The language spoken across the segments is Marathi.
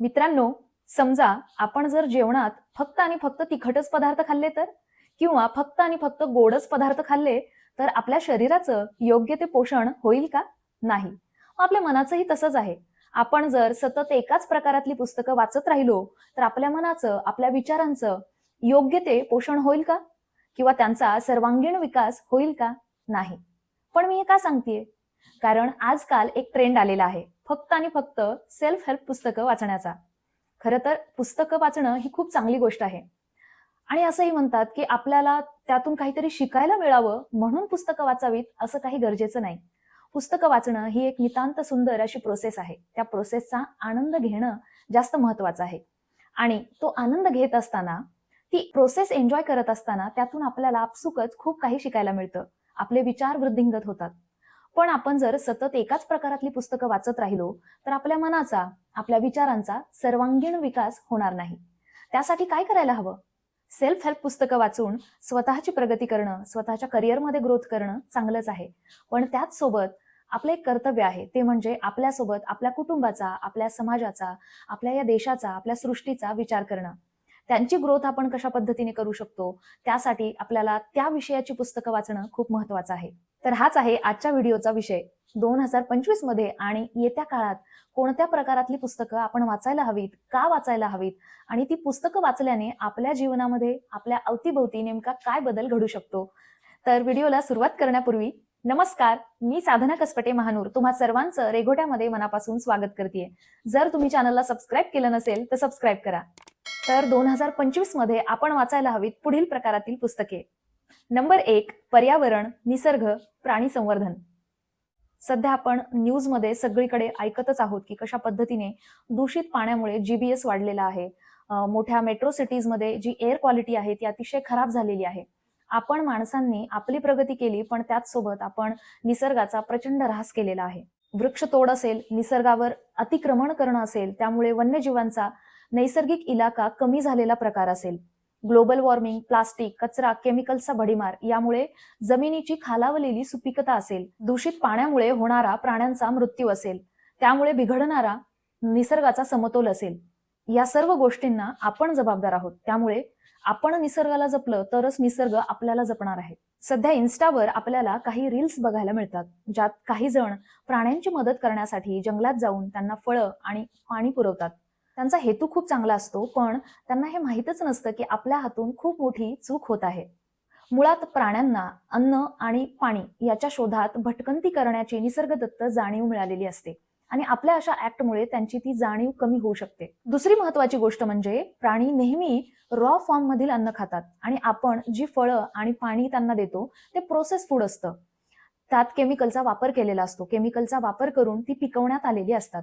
मित्रांनो समजा आपण जर जेवणात फक्त आणि फक्त तिखटच पदार्थ खाल्ले तर? किंवा फक्त आणि फक्त गोडच पदार्थ खाल्ले तर आपल्या शरीराचं योग्य ते पोषण होईल का? नाही. आपल्या मनाचंही तसंच आहे. आपण जर सतत एकाच प्रकारातली पुस्तकं वाचत राहिलो तर आपल्या मनाचं आपल्या विचारांचं योग्य ते पोषण होईल का? किंवा त्यांचा सर्वांगीण विकास होईल का? नाही. पण मी हे का सांगतेय? कारण आजकाल एक ट्रेंड आलेला आहे. फक्त आणि फक्त सेल्फ हेल्प पुस्तकं वाचण्याचा. खरं तर पुस्तकं वाचणं ही खूप चांगली गोष्ट आहे. आणि असंही म्हणतात की आपल्याला त्यातून काहीतरी शिकायला मिळावं म्हणून पुस्तकं वाचावीत असं काही गरजेचं नाही. पुस्तकं वाचणं ही एक नितांत सुंदर अशी प्रोसेस आहे. त्या प्रोसेसचा आनंद घेणं जास्त महत्वाचं आहे. आणि तो आनंद घेत असताना ती प्रोसेस एन्जॉय करत असताना त्यातून आपल्याला आपसुकच खूप काही शिकायला मिळतं. आपले विचार वृद्धिंगत होतात. पण आपण जर सतत एकाच प्रकारातली पुस्तकं वाचत राहिलो तर आपल्या मनाचा आपल्या विचारांचा सर्वांगीण विकास होणार नाही. त्यासाठी काय करायला हवं? सेल्फ हेल्प पुस्तकं वाचून स्वतःची प्रगती करणं स्वतःच्या करिअरमध्ये ग्रोथ करणं चांगलंच आहे. पण त्याच सोबत आपलं एक कर्तव्य आहे ते म्हणजे आपल्यासोबत आपल्या कुटुंबाचा आपल्या समाजाचा आपल्या या देशाचा आपल्या सृष्टीचा विचार करणं. त्यांची ग्रोथ आपण कशा पद्धतीने करू शकतो? त्यासाठी आपल्याला त्या विषयाची पुस्तकं वाचणं खूप महत्वाचं आहे. तर हाच आहे आजच्या व्हिडिओचा विषय. दोन हजार पंचवीसमध्ये आणि येत्या काळात कोणत्या प्रकारातली पुस्तकं आपण वाचायला हवीत का वाचायला हवीत आणि ती पुस्तकं वाचल्याने आपल्या जीवनामध्ये आपल्या अवतीभोवती नेमका काय बदल घडू शकतो? तर व्हिडिओला सुरुवात करण्यापूर्वी नमस्कार मी साधना कसपटे महानूर. तुम्हा सर्वांचं रेघोट्यामध्ये मनापासून स्वागत करते जर तुम्ही चॅनलला सबस्क्राईब केलं नसेल तर सबस्क्राईब करा. तर दोन हजार पंचवीसमध्ये आपण वाचायला हवीत पुढील प्रकारातील पुस्तके. नंबर एक पर्यावरण निसर्ग प्राणी संवर्धन सध्या आपण न्यूजमध्ये सगळीकडे ऐकतच आहोत की कशा पद्धतीने दूषित पाण्यामुळे जीबीएस वाढलेला आहे. मोठ्या मेट्रो सिटीजमध्ये जी एअर क्वालिटी आहे ती अतिशय खराब झालेली आहे. आपण माणसांनी आपली प्रगती केली पण त्याच सोबत आपण निसर्गाचा प्रचंड ऱ्हास केलेला आहे. वृक्षतोड असेल निसर्गावर अतिक्रमण करणं असेल त्यामुळे वन्यजीवांचा नैसर्गिक इलाका कमी झालेला प्रकार असेल. ग्लोबल वॉर्मिंग प्लास्टिक कचरा केमिकल्सचा भडीमार यामुळे जमिनीची खालावलेली सुपिकता असेल दूषित पाण्यामुळे होणारा प्राण्यांचा मृत्यू असेल त्यामुळे बिघडणारा निसर्गाचा समतोल असेल. या सर्व गोष्टींना आपण जबाबदार आहोत. त्यामुळे आपण निसर्गाला जपलं तरच निसर्ग आपल्याला जपणार आहे. सध्या इन्स्टावर आपल्याला काही रील्स बघायला मिळतात ज्यात काही जण प्राण्यांची मदत करण्यासाठी जंगलात जाऊन त्यांना फळं आणि पाणी पुरवतात. त्यांचा हेतू खूप चांगला असतो पण त्यांना हे माहीतच नसतं की आपल्या हातून खूप मोठी चूक होत आहे. मुळात प्राण्यांना अन्न आणि पाणी याच्या शोधात भटकंती करण्याची निसर्गदत्त जाणीव मिळालेली असते आणि आपल्या अशा ऍक्टमुळे त्यांची ती जाणीव कमी होऊ शकते. दुसरी महत्वाची गोष्ट म्हणजे प्राणी नेहमी रॉ फॉर्म मधील अन्न खातात आणि आपण जी फळं आणि पाणी त्यांना देतो ते प्रोसेस फूड असतं. त्यात केमिकलचा वापर केलेला असतो. केमिकलचा वापर करून ती पिकवण्यात आलेली असतात.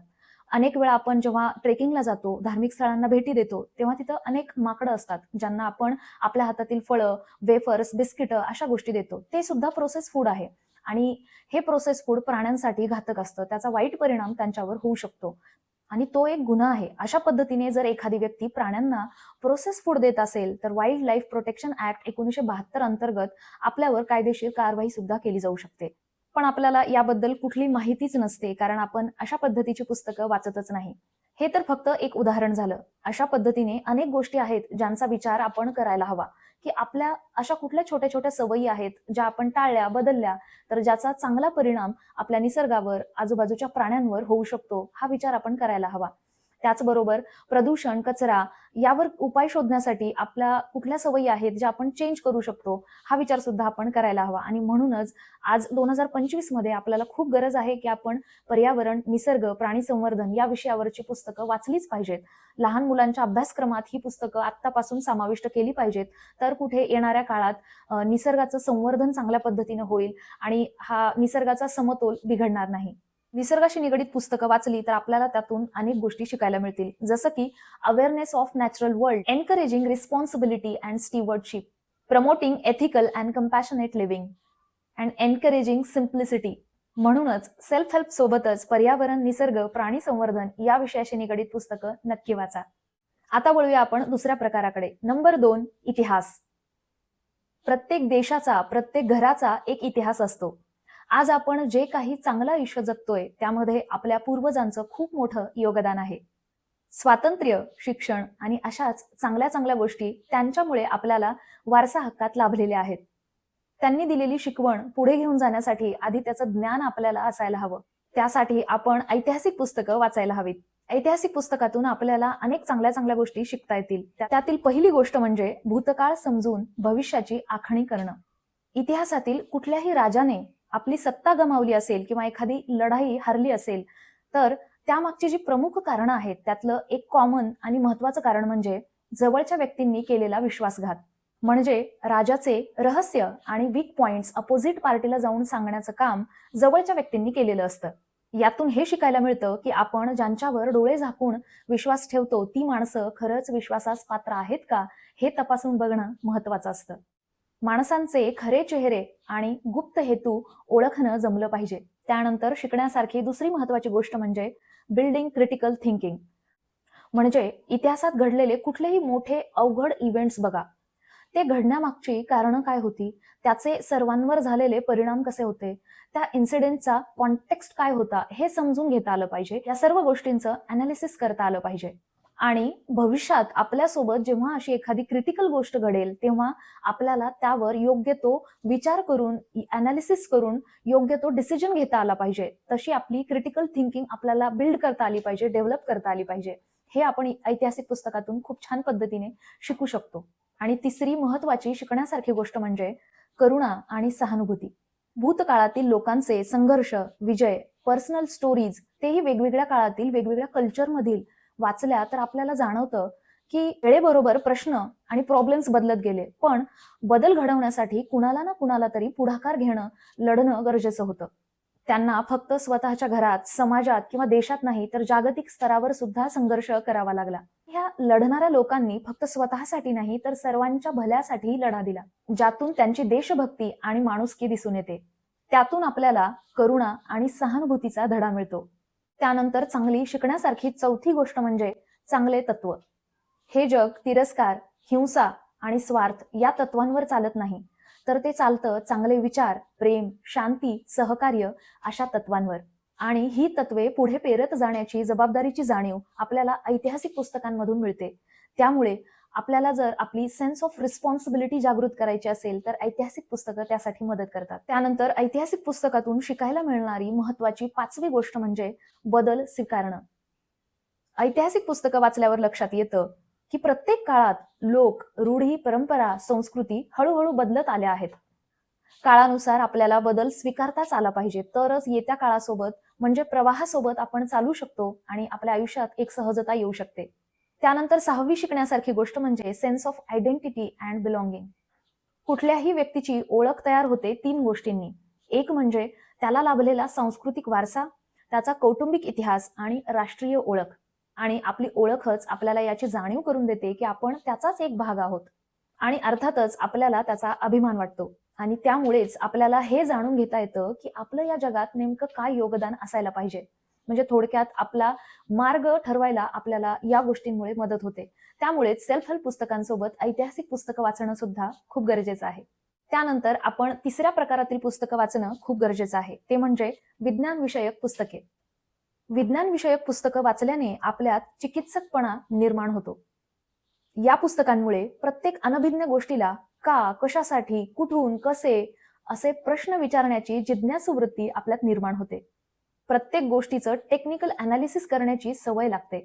अनेक वेळा आपण जेव्हा ट्रेकिंगला जातो धार्मिक स्थळांना भेटी देतो तेव्हा तिथं अनेक माकडं असतात ज्यांना आपण आपल्या हातातील फळं वेफर्स बिस्किटं अशा गोष्टी देतो. ते सुद्धा प्रोसेस फूड आहे. आणि हे प्रोसेस फूड प्राण्यांसाठी घातक असतं. त्याचा वाईट परिणाम त्यांच्यावर होऊ शकतो. आणि तो एक गुन्हा आहे. अशा पद्धतीने जर एखादी व्यक्ती प्राण्यांना प्रोसेस फूड देत असेल तर वाईल्ड लाईफ प्रोटेक्शन ऍक्ट एकोणीशे बहात्तर अंतर्गत आपल्यावर कायदेशीर कारवाई सुद्धा केली जाऊ शकते. पण आपल्याला याबद्दल कुठली माहितीच नसते कारण आपण अशा पद्धतीची पुस्तकं वाचतच नाही. हे तर फक्त एक उदाहरण झालं. अशा पद्धतीने अनेक गोष्टी आहेत ज्यांचा विचार आपण करायला हवा. की आपल्या अशा कुठल्या छोट्या छोट्या सवयी आहेत ज्या आपण टाळल्या बदलल्या तर ज्याचा चांगला परिणाम आपल्या निसर्गावर आजूबाजूच्या प्राण्यांवर होऊ शकतो हा विचार आपण करायला हवा. त्याचबरोबर प्रदूषण कचरा यावर उपाय शोधण्यासाठी आपल्या कुठल्या सवयी आहेत ज्या आपण चेंज करू शकतो? हा विचार सुद्धा आपण करायला हवा. आणि म्हणूनच आज दोन हजार पंचवीसमध्ये आपल्याला खूप गरज आहे की आपण पर्यावरण निसर्ग प्राणी संवर्धन या विषयावरची पुस्तकं वाचलीच पाहिजेत. लहान मुलांच्या अभ्यासक्रमात ही पुस्तकं आत्तापासून समाविष्ट केली पाहिजेत. तर कुठे येणाऱ्या काळात निसर्गाचं संवर्धन चांगल्या पद्धतीनं होईल आणि हा निसर्गाचा समतोल बिघडणार नाही. निसर्गाशी निगडीत पुस्तकं वाचली तर आपल्याला त्यातून अनेक गोष्टी शिकायला मिळतील. जसं की awareness of natural world encouraging responsibility and stewardship promoting ethical and compassionate living and encouraging simplicity म्हणूनच सेल्फ हेल्प सोबतच पर्यावरण निसर्ग प्राणी संवर्धन या विषयाशी निगडीत पुस्तकं नक्की वाचा. आता वळूया आपण दुसऱ्या प्रकाराकडे. नंबर दोन इतिहास. प्रत्येक देशाचा प्रत्येक घराचा एक इतिहास असतो. आज आपण जे काही चांगलं आयुष्य जगतोय त्यामध्ये आपल्या पूर्वजांचं खूप मोठं योगदान आहे. स्वातंत्र्य शिक्षण आणि अशाच चांगल्या चांगल्या गोष्टी त्यांच्यामुळे आपल्याला वारसा हक्कात लाभलेल्या आहेत. त्यांनी दिलेली शिकवण पुढे घेऊन जाण्यासाठी आधी त्याचं ज्ञान आपल्याला असायला हवं. त्यासाठी आपण ऐतिहासिक पुस्तकं वाचायला हवीत. ऐतिहासिक पुस्तकातून आपल्याला अनेक चांगल्या चांगल्या गोष्टी शिकता येतील. त्यातील पहिली गोष्ट म्हणजे भूतकाळ समजून भविष्याची आखणी करणं. इतिहासातील कुठल्याही राजाने आपली सत्ता गमावली असेल किंवा एखादी लढाई हरली असेल तर त्यामागची जी प्रमुख कारणं आहेत त्यातलं एक कॉमन आणि महत्वाचं कारण म्हणजे जवळच्या व्यक्तींनी केलेला विश्वासघात. म्हणजे राजाचे रहस्य आणि वीक पॉइंट्स अपोजिट पार्टीला जाऊन सांगण्याचं काम जवळच्या व्यक्तींनी केलेलं असतं. यातून हे शिकायला मिळतं की आपण ज्यांच्यावर डोळे झाकून विश्वास ठेवतो ती माणसं खरंच विश्वासास पात्र आहेत का हे तपासून बघणं महत्वाचं असतं. माणसांचे खरे चेहरे आणि गुप्त हेतू ओळखणं जमलं पाहिजे. त्यानंतर शिकण्यासारखी दुसरी महत्वाची गोष्ट म्हणजे बिल्डिंग क्रिटिकल थिंकिंग म्हणजे इतिहासात घडलेले कुठलेही मोठे अवघड इव्हेंट्स बघा. ते घडण्यामागची कारणं काय होती? त्याचे सर्वांवर झालेले परिणाम कसे होते? त्या इन्सिडेंटचा कॉन्टेक्स्ट काय होता? हे समजून घेता आलं पाहिजे. या सर्व गोष्टींचं अनालिसिस करता आलं पाहिजे. आणि भविष्यात आपल्यासोबत जेव्हा अशी एखादी क्रिटिकल गोष्ट घडेल तेव्हा आपल्याला त्यावर योग्य तो विचार करून अनालिसिस करून योग्य तो डिसिजन घेता आला पाहिजे. तशी आपली क्रिटिकल थिंकिंग आपल्याला बिल्ड करता आली पाहिजे डेव्हलप करता आली पाहिजे. हे आपण ऐतिहासिक पुस्तकातून खूप छान पद्धतीने शिकू शकतो. आणि तिसरी महत्वाची शिकण्यासारखी गोष्ट म्हणजे करुणा आणि सहानुभूती. भूतकाळातील लोकांचे संघर्ष विजय पर्सनल स्टोरीज तेही वेगवेगळ्या काळातील वेगवेगळ्या कल्चरमधील वाचल्या तर आपल्याला जाणवतं की वेळेबरोबर प्रश्न आणि प्रॉब्लेम्स बदलत गेले. पण बदल घडवण्यासाठी कुणाला ना कुणाला तरी पुढाकार घेणं लढणं गरजेचं होतं. त्यांना फक्त स्वतःच्या घरात समाजात किंवा देशात नाही तर जागतिक स्तरावर सुद्धा संघर्ष करावा लागला. ह्या लढणाऱ्या लोकांनी फक्त स्वतःसाठी नाही तर सर्वांच्या भल्यासाठी लढा दिला ज्यातून त्यांची देशभक्ती आणि माणुसकी दिसून येते. त्यातून आपल्याला करुणा आणि सहानुभूतीचा धडा मिळतो. त्यानंतर चांगली शिकण्यासारखी चौथी गोष्ट म्हणजे चांगले तत्व. हे जग तिरस्कार हिंसा आणि स्वार्थ या तत्वांवर चालत नाही. तर ते चालतं चांगले विचार प्रेम शांती सहकार्य अशा तत्वांवर. आणि ही तत्वे पुढे पेरत जाण्याची जबाबदारीची जाणीव आपल्याला ऐतिहासिक पुस्तकांमधून मिळते. त्यामुळे आपल्याला जर आपली सेन्स ऑफ रिस्पॉन्सिबिलिटी जागृत करायची असेल तर ऐतिहासिक पुस्तकं त्यासाठी मदत करतात. त्यानंतर ऐतिहासिक पुस्तकातून शिकायला मिळणारी महत्वाची पाचवी गोष्ट म्हणजे बदल स्वीकारणं. ऐतिहासिक पुस्तकं वाचल्यावर लक्षात येतं की प्रत्येक काळात लोक रूढी परंपरा संस्कृती हळूहळू बदलत आल्या आहेत. काळानुसार आपल्याला बदल स्वीकारताच आला पाहिजे. तरच येत्या काळासोबत म्हणजे प्रवाहासोबत आपण चालू शकतो आणि आपल्या आयुष्यात एक सहजता येऊ शकते. त्यानंतर सहावी शिकण्यासारखी गोष्ट म्हणजे sense of identity and belonging कुठल्याही व्यक्तीची ओळख तयार होते तीन गोष्टींनी. एक म्हणजे त्याला लाभलेला सांस्कृतिक वारसा त्याचा कौटुंबिक इतिहास आणि राष्ट्रीय ओळख. आणि आपली ओळखच आपल्याला याची जाणीव करून देते की आपण त्याचाच एक भाग आहोत. आणि अर्थातच आपल्याला त्याचा अभिमान वाटतो. आणि त्यामुळेच आपल्याला हे जाणून घेता येतं की आपलं या जगात नेमकं काय योगदान असायला पाहिजे. म्हणजे थोडक्यात आपला मार्ग ठरवायला आपल्याला या गोष्टींमुळे मदत होते. त्यामुळेच सेल्फ हेल्प पुस्तकांसोबत ऐतिहासिक पुस्तकं वाचणं सुद्धा खूप गरजेचं आहे. त्यानंतर आपण तिसऱ्या प्रकारातील पुस्तकं वाचणं खूप गरजेचं आहे. ते म्हणजे विज्ञान विषयक पुस्तके. विज्ञान विषयक पुस्तकं वाचल्याने आपल्यात चिकित्सकपणा निर्माण होतो. या पुस्तकांमुळे प्रत्येक अनभिज्ञ गोष्टीला का कशासाठी कुठून कसे असे प्रश्न विचारण्याची जिज्ञासू वृत्ती आपल्यात निर्माण होते. प्रत्येक गोष्टीचं टेक्निकल अनालिसिस करण्याची सवय लागते.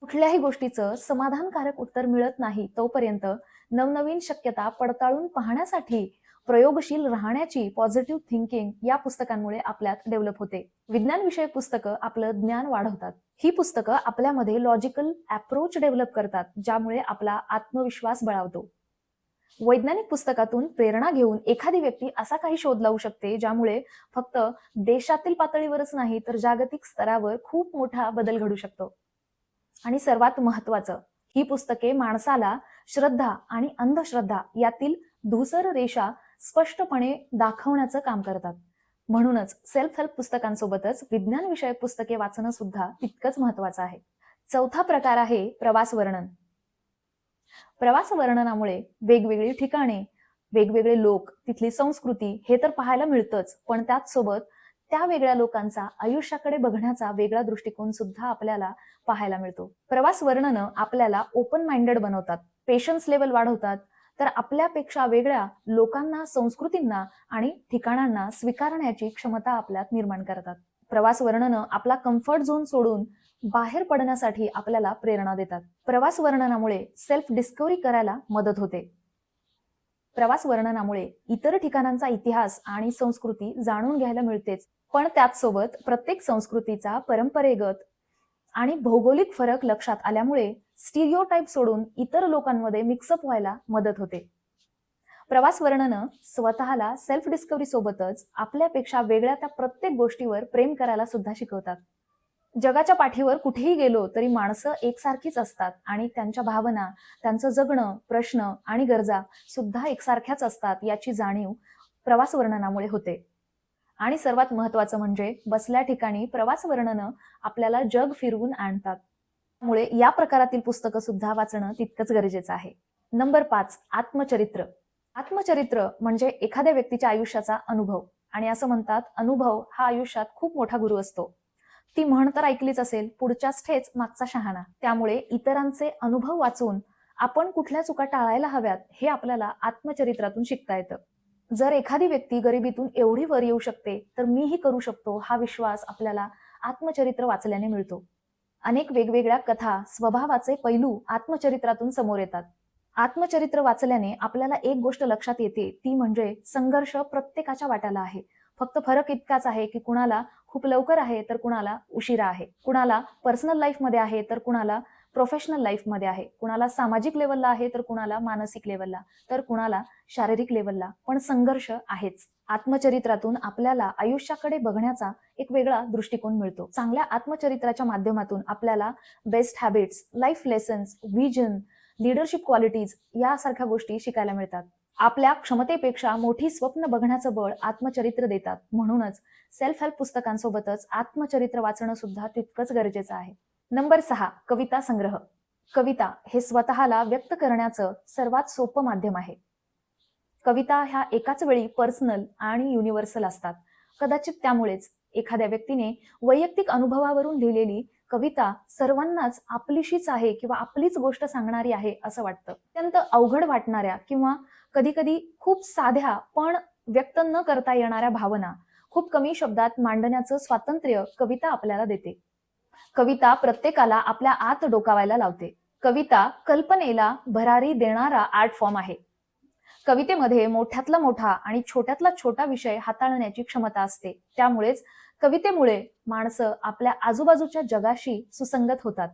कुठल्याही गोष्टीचं समाधानकारक उत्तर मिळत नाही तोपर्यंत नवनवीन शक्यता पडताळून पाहण्यासाठी प्रयोगशील राहण्याची पॉझिटिव्ह थिंकिंग या पुस्तकांमुळे आपल्यात डेव्हलप होते. विज्ञान विषयक पुस्तकं आपलं ज्ञान वाढवतात. ही पुस्तकं आपल्यामध्ये लॉजिकल अप्रोच डेव्हलप करतात ज्यामुळे आपला आत्मविश्वास बळावतो. वैज्ञानिक पुस्तकातून प्रेरणा घेऊन एखादी व्यक्ती असा काही शोध लावू शकते ज्यामुळे फक्त देशातील पातळीवरच नाही तर जागतिक स्तरावर खूप मोठा बदल घडू शकतो. आणि सर्वात महत्वाचं ही पुस्तके माणसाला श्रद्धा आणि अंधश्रद्धा यातील धुसर रेषा स्पष्टपणे दाखवण्याचं काम करतात. म्हणूनच सेल्फ हेल्प पुस्तकांसोबतच विज्ञान विषयक पुस्तके वाचणं सुद्धा तितकंच महत्वाचं आहे. चौथा प्रकार आहे प्रवास वर्णन. प्रवास वर्णनामुळे वेगवेगळी ठिकाणे वेगवेगळे लोक तिथली संस्कृती हे तर पाहायला मिळतंच. पण त्याच सोबत त्या वेगळ्या लोकांचा आयुष्याकडे बघण्याचा वेगळा दृष्टिकोन सुद्धा आपल्याला पाहायला मिळतो. प्रवास वर्णनं आपल्याला ओपन माइंडेड बनवतात पेशन्स लेवल वाढवतात. तर आपल्यापेक्षा वेगळ्या लोकांना संस्कृतींना आणि ठिकाणांना स्वीकारण्याची क्षमता आपल्यात निर्माण करतात. प्रवास वर्णनं आपला कम्फर्ट झोन सोडून बाहेर पडण्यासाठी आपल्याला प्रेरणा देतात. प्रवास वर्णनामुळे सेल्फ डिस्कवरी करायला मदत होते. प्रवास वर्णनामुळे इतर ठिकाणांचा इतिहास आणि संस्कृती जाणून घ्यायला मिळतेच. पण त्याचसोबत प्रत्येक संस्कृतीचा परंपरेगत आणि भौगोलिक फरक लक्षात आल्यामुळे स्टिरिओटाईप सोडून इतर लोकांमध्ये मिक्सअप व्हायला मदत होते. प्रवास वर्णनं स्वतःला सेल्फ डिस्कवरी सोबतच आपल्यापेक्षा वेगळ्या त्या प्रत्येक गोष्टीवर प्रेम करायला सुद्धा शिकवतात. जगाच्या पाठीवर कुठेही गेलो तरी माणसं एकसारखीच असतात आणि त्यांच्या भावना त्यांचं जगणं प्रश्न आणि गरजा सुद्धा एकसारख्याच असतात याची जाणीव प्रवास वर्णनामुळे होते. आणि सर्वात महत्वाचं म्हणजे बसल्या ठिकाणी प्रवास वर्णनं आपल्याला जग फिरवून आणतात. त्यामुळे या प्रकारातील पुस्तकं सुद्धा वाचणं तितकंच गरजेचं आहे. नंबर पाच आत्मचरित्र. आत्मचरित्र म्हणजे एखाद्या व्यक्तीच्या आयुष्याचा अनुभव. आणि असं म्हणतात अनुभव हा आयुष्यात खूप मोठा गुरु असतो. ती म्हण तर ऐकलीच असेल पुढच्याच ठेच मागचा शहाणा. त्यामुळे इतरांचे अनुभव वाचून आपण कुठल्या चुका टाळायला हव्यात हे आपल्याला आत्मचरित्रातून शिकता येतं. जर एखादी व्यक्ती गरिबीतून एवढी वर येऊ शकते तर मीही करू शकतो हा विश्वास आपल्याला आत्मचरित्र वाचल्याने मिळतो. अनेक वेगवेगळ्या कथा स्वभावाचे पैलू आत्मचरित्रातून समोर येतात. आत्मचरित्र वाचल्याने आपल्याला एक गोष्ट लक्षात येते ती म्हणजे संघर्ष प्रत्येकाच्या वाट्याला आहे. फक्त फरक इतकाच आहे की कुणाला खूप लवकर आहे तर कुणाला उशिरा आहे. कुणाला पर्सनल लाईफमध्ये आहे तर कुणाला प्रोफेशनल लाईफमध्ये आहे. कुणाला सामाजिक लेवलला आहे तर कुणाला मानसिक लेवलला तर कुणाला शारीरिक लेवलला पण संघर्ष आहेच. आत्मचरित्रातून आपल्याला आयुष्याकडे बघण्याचा एक वेगळा दृष्टिकोन मिळतो. चांगल्या आत्मचरित्राच्या माध्यमातून आपल्याला best habits life lessons vision leadership qualities यासारख्या गोष्टी शिकायला मिळतात. आपल्या क्षमतेपेक्षा मोठी स्वप्न बघण्याचं बळ आत्मचरित्र देतात. म्हणूनच सेल्फ हेल्प पुस्तकांसोबतच आत्मचरित्र वाचणं सुद्धा तितकंच गरजेचं आहे. नंबर सहा कविता संग्रह. कविता हे स्वतःला व्यक्त करण्याचं सर्वात सोपं माध्यम आहे. कविता ह्या एकाच वेळी पर्सनल आणि युनिव्हर्सल असतात. कदाचित त्यामुळेच एखाद्या व्यक्तीने वैयक्तिक अनुभवावरून लिहिलेली कविता सर्वांनाच आपलीशीच आहे किंवा आपलीच गोष्ट सांगणारी आहे असं वाटतं. अत्यंत अवघड वाटणाऱ्या किंवा कधी कधी खूप साध्या पण व्यक्त न करता येणाऱ्या भावना खूप कमी शब्दात मांडण्याचं स्वातंत्र्य कविता आपल्याला देते. कविता प्रत्येकाला आपल्या आत डोकावायला लावते. कविता कल्पनेला भरारी देणारा आर्ट फॉर्म आहे. कवितेमध्ये मोठ्यातला मोठा आणि छोट्यातला छोटा विषय हाताळण्याची क्षमता असते. त्यामुळेच कवितेमुळे माणसं आपल्या आजूबाजूच्या जगाशी सुसंगत होतात.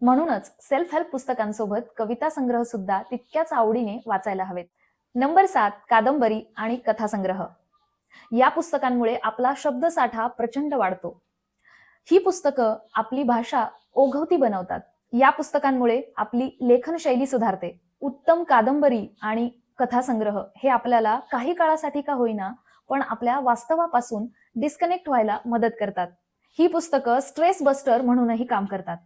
म्हणूनच सेल्फ हेल्प पुस्तकांसोबत कविता संग्रह सुद्धा तितक्याच आवडीने वाचायला हवेत. नंबर सात कादंबरी आणि कथासंग्रह या पुस्तकांमुळे आपला शब्दसाठा प्रचंड वाढतो. ही पुस्तकं आपली भाषा ओघवती बनवतात. या पुस्तकांमुळे आपली लेखन शैली सुधारते. उत्तम कादंबरी आणि कथासंग्रह हे आपल्याला काही काळासाठी का होईना पण आपल्या वास्तवापासून डिस्कनेक्ट व्हायला मदत करतात. ही पुस्तकं स्ट्रेस बस्टर म्हणूनही काम करतात.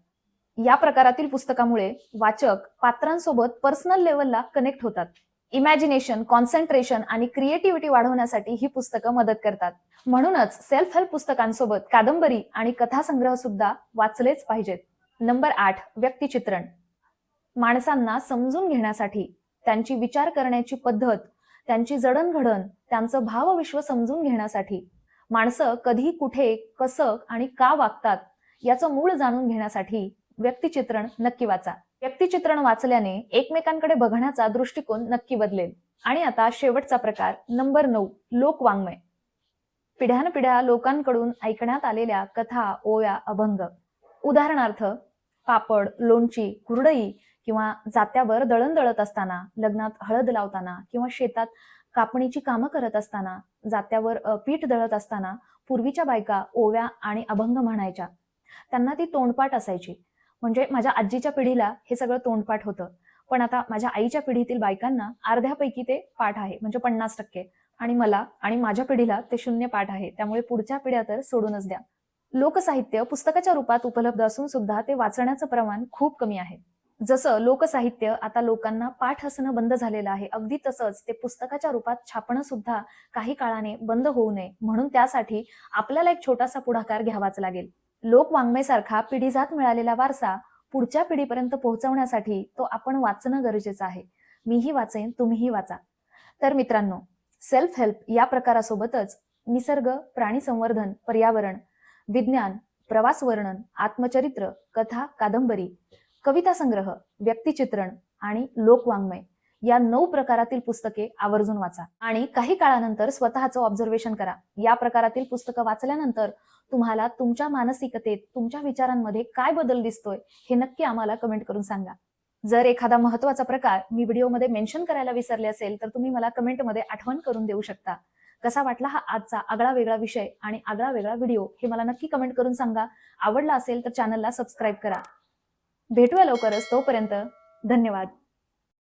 या प्रकारातील पुस्तकामुळे वाचक पात्रांसोबत पर्सनल लेवलला कनेक्ट होतात. इमॅजिनेशन कॉन्सन्ट्रेशन आणि क्रिएटिव्हिटी वाढवण्यासाठी ही पुस्तकं मदत करतात. म्हणूनच सेल्फ हेल्प पुस्तकांसोबत कादंबरी आणि कथासंग्रह सुद्धा वाचलेच पाहिजेत. नंबर आठ व्यक्तिचित्रण. माणसांना समजून घेण्यासाठी त्यांची विचार करण्याची पद्धत त्यांची जडणघडण त्यांचं भावविश्व समजून घेण्यासाठी. माणसं कधी कुठे कसं आणि का वागतात याचं मूळ जाणून घेण्यासाठी व्यक्तिचित्रण नक्की वाचा. व्यक्तिचित्रण वाचल्याने एकमेकांकडे बघण्याचा दृष्टिकोन नक्की बदलेल. आणि आता शेवटचा प्रकार नंबर नऊ लोकवाङ्मय. पिढ्यानपिढ्या लोकांकडून ऐकण्यात आलेल्या कथा ओव्या अभंग. उदाहरणार्थ पापड लोणची कुरडई किंवा जात्यावर दळण दळत असताना लग्नात हळद लावताना किंवा शेतात कापणीची कामं करत असताना जात्यावर पीठ दळत असताना पूर्वीच्या बायका ओव्या आणि अभंग म्हणायच्या. त्यांना ती तोंडपाठ असायची. म्हणजे माझ्या आजीच्या पिढीला हे सगळं तोंडपाठ होतं. पण आता माझ्या आईच्या पिढीतील बायकांना अर्ध्यापैकी ते पाठ आहे म्हणजे पन्नास टक्के. आणि मला आणि माझ्या पिढीला ते शून्य पाठ आहे. त्यामुळे पुढच्या पिढ्या तर सोडूनच द्या. लोकसाहित्य पुस्तकाच्या रूपात उपलब्ध असून सुद्धा ते वाचण्याचं प्रमाण खूप कमी आहे. जसं लोकसाहित्य आता लोकांना पाठ असणं बंद झालेलं आहे. अगदी तसंच ते पुस्तकाच्या रूपात छापणं सुद्धा काही काळाने बंद होऊ नये. म्हणून त्यासाठी आपल्याला एक छोटासा पुढाकार घ्यावाच लागेल. लोकवाङ्मयसारखा पिढीजात मिळालेला वारसा पुढच्या पिढीपर्यंत पोहोचवण्यासाठी तो आपण वाचणं गरजेचं आहे. मीही वाचेन तुम्हीही वाचा. तर मित्रांनो सेल्फ हेल्प या प्रकारासोबतच निसर्ग प्राणी संवर्धन पर्यावरण विज्ञान प्रवास वर्णन आत्मचरित्र कथा कादंबरी कविता संग्रह व्यक्तिचित्रण आणि लोकवाङ्मय या नऊ प्रकारातील पुस्तके आवर्जून वाचा. आणि काही काळानंतर स्वतःचं ऑब्झर्वेशन करा. या प्रकारातील पुस्तकं वाचल्यानंतर तुम्हाला तुमच्या मानसिकतेत तुमच्या विचारांमध्ये काय बदल दिसतोय हे नक्की आम्हाला कमेंट करून सांगा. जर एखादा महत्त्वाचा प्रकार मी व्हिडिओमध्ये मेन्शन करायला विसरले असेल तर तुम्ही मला कमेंटमध्ये आठवण करून देऊ शकता. कसा वाटला हा आजचा आगळा वेगळा विषय आणि आगळा वेगळा व्हिडिओ हे मला नक्की कमेंट करून सांगा. आवडला असेल तर चॅनलला सबस्क्राईब करा. भेटूया लवकरच तोपर्यंत. धन्यवाद.